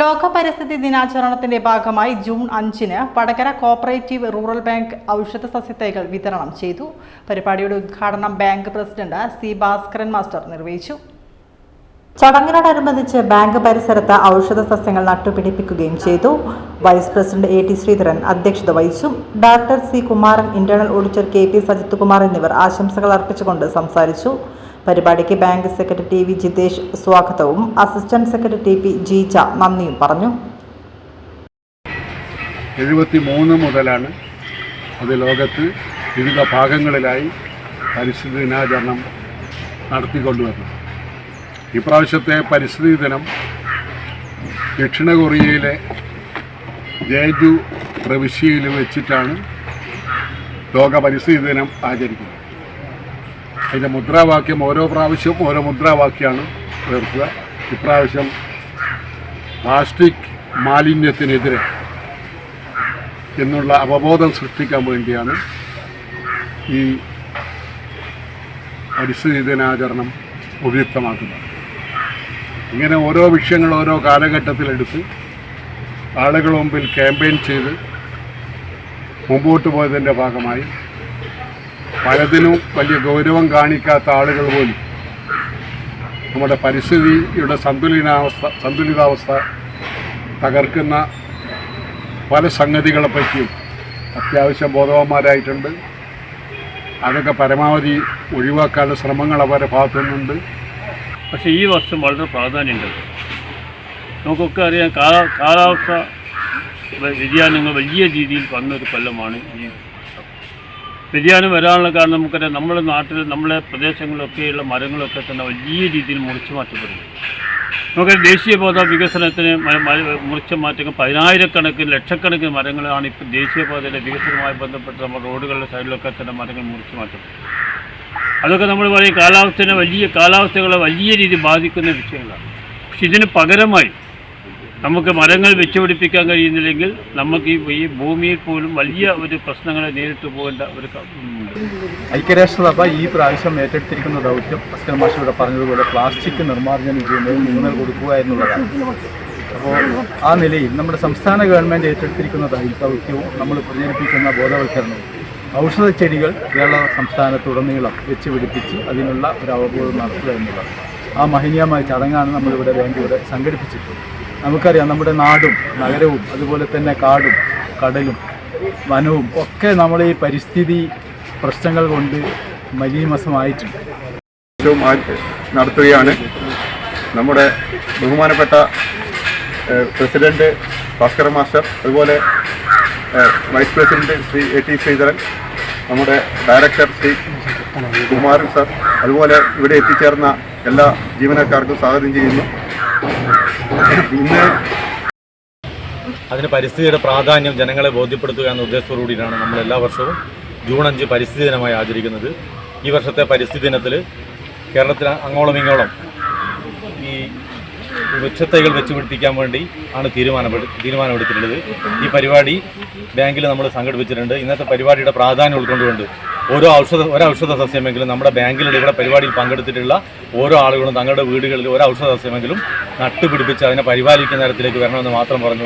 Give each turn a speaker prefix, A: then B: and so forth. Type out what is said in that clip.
A: ലോക പരിസ്ഥിതി ദിനാചരണത്തിന്റെ ഭാഗമായി ജൂൺ അഞ്ചിന് വടകര കോപ്പറേറ്റീവ് റൂറൽ ബാങ്ക് ഔഷധ സസ്യത്തൈകൾ വിതരണം ചെയ്തു. പരിപാടിയുടെ ഉദ്ഘാടനം bank president C Bhaskaran master നിർവഹിച്ചു. ചടങ്ങിനോടനുബന്ധിച്ച് ബാങ്ക് പരിസരത്ത് ഔഷധ സസ്യങ്ങൾ നട്ടുപിടിപ്പിക്കുകയും ചെയ്തു. Vice president A T Sreedharan അധ്യക്ഷത വഹിച്ചു. Director C Kumaran internal auditor K P Sajith Kumar എന്നിവർ ആശംസകൾ അർപ്പിച്ചുകൊണ്ട് സംസാരിച്ചു. പരിപാടിക്ക് ബാങ്ക് സെക്രട്ടറി വി ജിതേഷ് സ്വാഗതവും. അസിസ്റ്റന്റ് സെക്രട്ടറി പി ജീജ നന്ദിയും പറഞ്ഞു.
B: എഴുപത്തി മൂന്ന് മുതലാണ് അത് ലോകത്ത് വിവിധ ഭാഗങ്ങളിലായി പരിസ്ഥിതി ദിനാചരണം നടത്തിക്കൊണ്ടുവരുന്നത്. ഇപ്രാവശ്യത്തെ പരിസ്ഥിതി ദിനം ദക്ഷിണ കൊറിയയിലെ ജേജു പ്രവിശ്യയിൽ വെച്ചിട്ടാണ് ലോക പരിസ്ഥിതി ദിനം ആചരിക്കുന്നത്. അതിന്റെ മുദ്രാവാക്യം ഓരോ പ്രാവശ്യവും ഓരോ മുദ്രാവാക്യമാണ് ഉയർത്തുക. ഇപ്രാവശ്യം പ്ലാസ്റ്റിക് മാലിന്യത്തിനെതിരെ എന്നുള്ള അവബോധം സൃഷ്ടിക്കാൻ വേണ്ടിയാണ് ഈ പരിസ്ഥിതി ദിനാചരണം ഉപയുക്തമാക്കുന്നത്. ഇങ്ങനെ ഓരോ വിഷയങ്ങൾ ഓരോ കാലഘട്ടത്തിലെടുത്ത് ആളുകൾ മുമ്പിൽ ക്യാമ്പയിൻ ചെയ്ത് മുമ്പോട്ട് പോയതിന്റെ ഭാഗമായി പലതിനും വലിയ ഗൗരവം കാണിക്കാത്ത ആളുകൾ പോലും. നമ്മുടെ പരിസ്ഥിതിയുടെ സന്തുലിതാവസ്ഥ സന്തുലിതാവസ്ഥ തകർക്കുന്ന പല സംഗതികളെ പറ്റിയും അത്യാവശ്യം ബോധവാന്മാരായിട്ടുണ്ട്. അതൊക്കെ പരമാവധി ഒഴിവാക്കാനുള്ള ശ്രമങ്ങൾ അവരുടെ ഭാഗത്തു നിന്നുണ്ട്
C: പക്ഷേ ഈ വർഷം വളരെ പ്രാധാന്യമുണ്ട്. നമുക്കൊക്കെ അറിയാം കാല കാലാവസ്ഥ വ്യതിയാനങ്ങൾ വലിയ രീതിയിൽ വന്നൊരു കൊല്ലമാണ് ഈ. വ്യതിയാനം വരാനുള്ള കാരണം നമുക്കറിയാം. നമ്മുടെ നാട്ടിൽ നമ്മുടെ പ്രദേശങ്ങളിലൊക്കെയുള്ള മരങ്ങളൊക്കെ തന്നെ വലിയ രീതിയിൽ മുറിച്ചു മാറ്റപ്പെടുന്നു. നമുക്ക് ദേശീയപാത വികസനത്തിന് മുറിച്ച മാറ്റങ്ങൾ പതിനായിരക്കണക്കിന് ലക്ഷക്കണക്കിന് മരങ്ങളാണ് ഇപ്പോൾ ദേശീയപാതയുടെ വികസനവുമായി ബന്ധപ്പെട്ട് നമ്മുടെ റോഡുകളുടെ സൈഡിലൊക്കെ തന്നെ മരങ്ങൾ മുറിച്ചു മാറ്റപ്പെടുന്നത് അതൊക്കെ നമ്മൾ പറയും കാലാവസ്ഥേനെ വലിയ കാലാവസ്ഥകളെ വലിയ രീതിയിൽ ബാധിക്കുന്ന വിഷയങ്ങളാണ്. പക്ഷെ ഇതിന് പകരമായി നമുക്ക് മരങ്ങൾ വെച്ചുപിടിപ്പിക്കാൻ കഴിയുന്നില്ലെങ്കിൽ നമുക്ക് ഈ ഭൂമിയിൽ പോലും വലിയ ഒരു പ്രശ്നങ്ങളെ നേരിട്ട് പോകേണ്ട ഒരു
D: ഐക്യരാഷ്ട്രസഭ ഈ പ്രാവശ്യം ഏറ്റെടുത്തിരിക്കുന്ന ദൗത്യം അസ്കർ മാഷ് ഇവിടെ പറഞ്ഞതുപോലെ പ്ലാസ്റ്റിക് നിർമ്മാർജനം ചെയ്യുന്നതിന് ഊന്നൽ കൊടുക്കുക എന്നുള്ളതാണ്. അപ്പോൾ ആ നിലയിൽ നമ്മുടെ സംസ്ഥാന ഗവൺമെന്റ് ഏറ്റെടുത്തിരിക്കുന്ന ദൗത്യവും നമ്മൾ പ്രചരിപ്പിക്കുന്ന ബോധവൽക്കരണവും ഔഷധ ചെടികൾ കേരള സംസ്ഥാനത്തുടനീളം വെച്ച് പിടിപ്പിച്ച് അതിനുള്ള ഒരു അവബോധം നടത്തുക എന്നുള്ളത് ആ മഹനീയമായ ചടങ്ങാണ് നമ്മളിവിടെ ബാങ്കിലൂടെ സംഘടിപ്പിച്ചിട്ടുള്ളത്. നമുക്കറിയാം നമ്മുടെ നാടും നഗരവും അതുപോലെ തന്നെ കാടും കടലും വനവും ഒക്കെ നമ്മൾ ഈ പരിസ്ഥിതി പ്രശ്നങ്ങൾ കൊണ്ട് മലീമസമായിട്ടുണ്ട്.
E: ഏറ്റവും നടത്തുകയാണ്. നമ്മുടെ ബഹുമാനപ്പെട്ട പ്രസിഡന്റ് ഭാസ്കര മാസ്റ്റർ അതുപോലെ vice president Shri A T Sreedharan നമ്മുടെ ഡയറക്ടർ ശ്രീ കുമാരൻ സർ അതുപോലെ ഇവിടെ എത്തിച്ചേർന്ന എല്ലാ ജീവനക്കാർക്കും സ്വാഗതം ചെയ്യുന്നു. ഇന്ന്
F: അതിന് പരിസ്ഥിതിയുടെ പ്രാധാന്യം ജനങ്ങളെ ബോധ്യപ്പെടുത്തുക എന്ന ഉദ്ദേശത്തോടുകൂടിയാണ് നമ്മൾ എല്ലാ വർഷവും ജൂൺ അഞ്ച് പരിസ്ഥിതി ദിനമായി ആചരിക്കുന്നത്. ഈ വർഷത്തെ പരിസ്ഥിതി ദിനത്തിൽ കേരളത്തിൽ അങ്ങോളം ഇങ്ങോളം ഈ വൃക്ഷത്തൈകൾ വെച്ച് പിടിപ്പിക്കാൻ വേണ്ടി ആണ് തീരുമാനപ്പെടു തീരുമാനമെടുത്തിട്ടുള്ളത്. ഈ പരിപാടി ബാങ്കിൽ നമ്മൾ സംഘടിപ്പിച്ചിട്ടുണ്ട്. ഇന്നത്തെ പരിപാടിയുടെ പ്രാധാന്യം ഉൾക്കൊണ്ടുകൊണ്ട് ഓരോ ഔഷധ ഒരു ഔഷധ സസ്യമെങ്കിലും നമ്മുടെ ബാങ്കിലൂടെ ഇവിടെ പരിപാടിയിൽ പങ്കെടുത്തിട്ടുള്ള ഓരോ ആളുകളും തങ്ങളുടെ വീടുകളിൽ ഒരു ഔഷധ സസ്യമെങ്കിലും നട്ടുപിടിപ്പിച്ച് അതിനെ പരിപാലിക്കുന്ന തരത്തിലേക്ക് വരണമെന്ന് മാത്രം പറഞ്ഞു